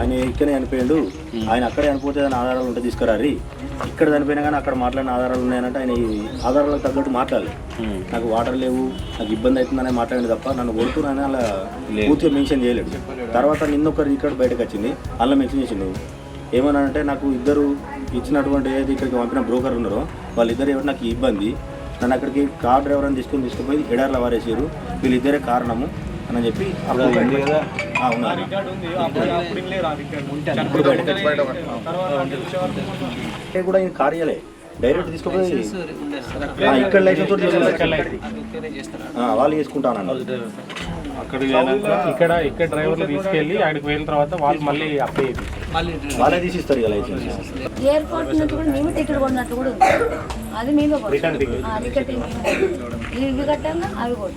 ఆయన ఇక్కడే చనిపోయాడు. ఆయన అక్కడే చనిపోతే ఏదైనా ఆధారాలు ఉంటే తీసుకురారి. ఇక్కడ చనిపోయినా కానీ అక్కడ మాట్లాడిన ఆధారాలు ఉన్నాయంటే ఆయన ఈ ఆధారాలకు తగ్గట్టు మాట్లాడలేదు నాకు వాటర్ లేవు నాకు ఇబ్బంది అవుతుందనే మాట్లాడింది తప్ప నన్ను కొడుతున్నానని అలా పూర్తిగా మెన్షన్ చేయలేడు తర్వాత నిన్న ఒక రికార్డ్ బయటకు వచ్చింది. అలా మెన్షన్ చేసిండు. ఏమన్నా అంటే నాకు ఇద్దరు ఇచ్చినటువంటి ఏది ఇక్కడికి పంపిన బ్రోకర్ ఉన్నారో వాళ్ళిద్దరు ఎవరు నాకు ఇబ్బంది. నన్ను అక్కడికి కార్ డ్రైవర్ అని తీసుకొని తీసుకుపోయి ఎడార్ల వారేసారు వీళ్ళిద్దరే కారణము అని చెప్పి అంటే కూడా ఈయన కార్యాలే డైరెక్ట్ తీసుకుపోయి ఆ, ఇక్కడ లైసెన్స్ వాళ్ళు చేసుకుంటానన్నారు. అక్కడ ఇక్కడ ఇక్కడ డ్రైవర్లు తీసుకెళ్ళి అక్కడికి వెళ్ళిన తర్వాత వాళ్ళు మళ్ళీ అప్లై వాళ్ళే తీసిస్తారు ఇక లైసెన్స్. ఎయిర్పోర్ట్ నుంచి కూడా మేము టికెట్ కొన్నట్టు కూడా అది మేమే కొట్టాం. రిటర్న్ టికెట్ ఇవి కట్టంగా అవి కూడా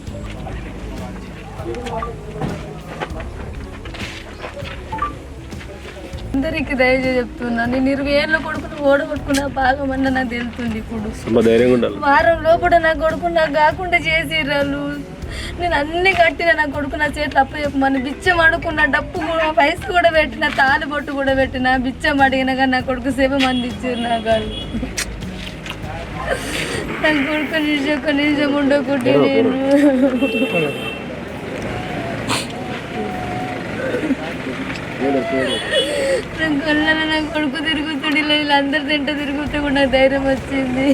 అందరికి దయచేసి చెప్తున్నా. నేను ఇరవై ఏళ్ళ కొడుకుని ఓడగొట్టుకున్న బాగా మంది నాకు తెలుస్తుంది ఇప్పుడు. వారం లోపల నా కొడుకు నాకు కాకుండా చేసిర్రాలు నేను అన్ని కట్టిన నా కొడుకు నా చేతులు అప్ప చెప్పమని బిచ్చం అడుకున్న డప్పు కూడా పైసలు కూడా పెట్టిన తాలి బొట్టు కూడా పెట్టిన బిచ్చం అడిగిన కానీ నా కొడుకు సేవ మంది ఇచ్చారు నా గారు నా కొడుకు నిజం నిజం ఉండకుంటే నేను. నా కళ్ళ నా కొడుకు తిరుగుతుడి వీళ్ళందరు తింట తిరుగుతూ కూడా నాకు ధైర్యం వచ్చింది